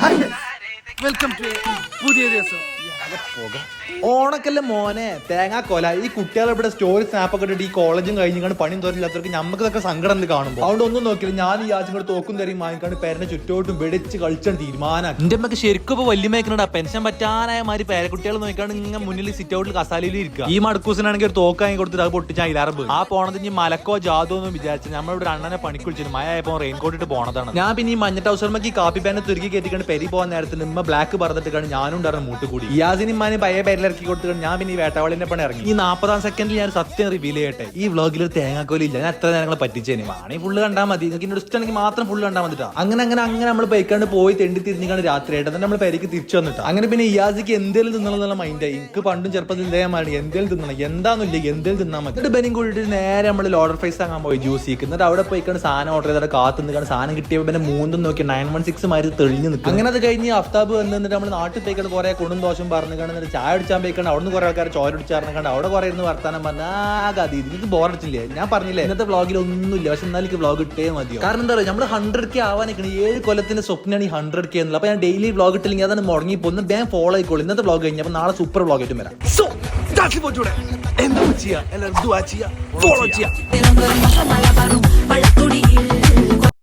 Hayır. Welcome to പുതിയ ദിവസം. ഓണക്കല്ലേ മോനെ? തേങ്ങാ കൊല. ഈ കുട്ടികളെ ഇവിടെ സ്റ്റോറി സ്നാപ്പൊക്കെ ഇട്ടിട്ട് ഈ കോളേജും കഴിഞ്ഞാണ് പണിയും തോന്നില്ലാത്തവർക്ക് നമുക്ക് ഇതൊക്കെ സങ്കടം എന്ന് കാണുമ്പോൾ അതുകൊണ്ട് ഒന്നും നോക്കില്ല. ഞാൻ ഈ ആഴ്ച കൂടെ തോക്കും തരും വാങ്ങിക്കാണ്ട് പേരന്റെ ചുറ്റോട്ടും വെടിച്ച് കളിച്ചാണ് തീരുമാനം എന്റെ അമ്മയ്ക്ക് ശരിക്കും ഇപ്പൊ വലിയ മേക്കണടാ പെൻഷൻ പറ്റാനായ മാതിരി പേരക്കുട്ടികൾ നോക്കിയാണ് ഇങ്ങനെ മുന്നിൽ സിറ്റ് ഔട്ടിൽ കസാലയിൽ ഇരിക്കുക ഈ മടക്കൂസിനാണെങ്കിൽ ഒരു തോക്ക് വാങ്ങി കൊടുത്തിട്ട് അത് പൊട്ടിച്ചാൽ ഇലാറബ് ആ പോണത് ഇനി മലക്കോ ജാതോ എന്ന് വിചാരിച്ചു നമ്മളിവിടെ അണ്ണനെ പണിക്ക് വിളിച്ചിട്ട് മഴ ആയപ്പോ റെയിൻകോട്ട് ഇട്ട് പോണതാണ്. ഞാൻ പിന്നെ ഈ മഞ്ഞ ടൗസർമക്ക് ഈ കാപ്പി പാനെ തുരുക്കി കയറ്റിക്കാണ്ട് പെരി പോകാൻ നേരത്തിൽ ഇമ്മ ബ്ലാക്ക് പറഞ്ഞിട്ട് കാണും ഞാനും ഉണ്ടായിരുന്നു മൂട്ട് കൂടി. ഇയാസിനും മാനെ പയ്യ പേരിലിറക്കി കൊടുത്തിട്ട് ഞാൻ പിന്നെ ഈ വേട്ടവാളിന്റെ പണി ഇറങ്ങി. ഈ നാൽപ്പതാം സെക്കൻഡിൽ ഞാൻ സത്യം റിവീൽ ചെയ്യട്ടെ. ഈ വ്ളോഗിൽ ഒരു തേങ്ങാക്കോലി ഇല്ല. ഞാൻ എത്ര നേരങ്ങളെ പറ്റിച്ചേനെ വാണി ഫുള്ള് കണ്ടാൽ മതി. നിങ്ങൾക്ക് എന്നോട് ഇഷ്ടമാണെങ്കിൽ മാത്രം ഫുള്ള് കണ്ടാൽ മതിട്ടാ. അങ്ങനെ അങ്ങനെ അങ്ങനെ നമ്മൾ ബൈക്കാണ്ട് പോയി തെണ്ടി തിരിഞ്ഞാണ് രാത്രി ആയിട്ട്. എന്നിട്ട് നമ്മൾ പേരേക്ക് തിരിച്ചു വന്നിട്ടാ. അങ്ങനെ പിന്നെ ഇയാസിക്ക് എന്തേലും തിന്നണമെന്നുള്ള മൈൻഡായി എനിക്ക് പണ്ടും ചെറുപ്പത്തിൽ ഇതേമാണ് എന്തേലും തിന്നണം. എന്താന്നില്ല എന്തേലും തിന്നാൽ മതി. എന്നിട്ട് ബെനിയും കൂടിയിട്ട് നേരെ നമ്മൾ ലോഡർ ഫൈസ് ആകാൻ പോയി ജ്യൂസ് എന്നിട്ട് അവിടെ പോയിക്കാണ് സാധനം ഓർഡർ ചെയ്തിട്ട് കാത്ത് നിൽക്കാണ് സാധനം കിട്ടിയപ്പോൾ പിന്നെ മൂന്നും നോക്കി നയൻ വൺ സിക്സ് മാതിരി തെളിഞ്ഞ് നിൽക്കും അങ്ങനെ അത് കഴിഞ്ഞ് അഫ്താബ് വന്ന് നിന്നിട്ട് നമ്മൾ നാട്ടിൽ കുറെ കുണും ദോഷം പറഞ്ഞു കണ്ട് ചായ അടിച്ചാൻ പോയിക്കണ്ട അവിടെ നിന്ന് കുറെ ആൾക്കാർ ചോര അടിച്ചാർന്ന് കണ്ട് അവിടെ കുറെ ഇരുന്ന് വർത്താനം പറഞ്ഞ ആകെ അത് എനിക്ക് ബോറടിച്ചില്ലേ ഞാൻ പറഞ്ഞില്ലേ ഇന്നത്തെ വ്ളോഗിൽ ഒന്നുമില്ല പക്ഷെ എന്നാലും എനിക്ക് വ്ളോഗ് ഇട്ടേ മതിയോ? കാരണം എന്താ പറയുക നമ്മൾ ഹൺഡ്രഡ് കെ ആവാനിക്കണ ഏഴ് കൊല്ലത്തിന്റെ സ്വപ്നമാണ് ഈ ഹൺഡ്രഡ് കെ എന്നുള്ളത്. അപ്പൊ ഞാൻ ഡെയിലി വ്ളോഗ് ഇട്ടില്ലെങ്കിൽ അതാണ് മുടങ്ങി പോകുന്നത് ബാൻ ഫോളോ ആയിക്കോളൂ. ഇന്നത്തെ വ്ളോഗ് കഴിഞ്ഞപ്പോൾ നാളെ സൂപ്പർ വ്ളോഗ് ആയിട്ടും വരാം. സോ എന്താ ചെയ്യാ? എല്ലാവരും ഫോളോ ചെയ്യാ.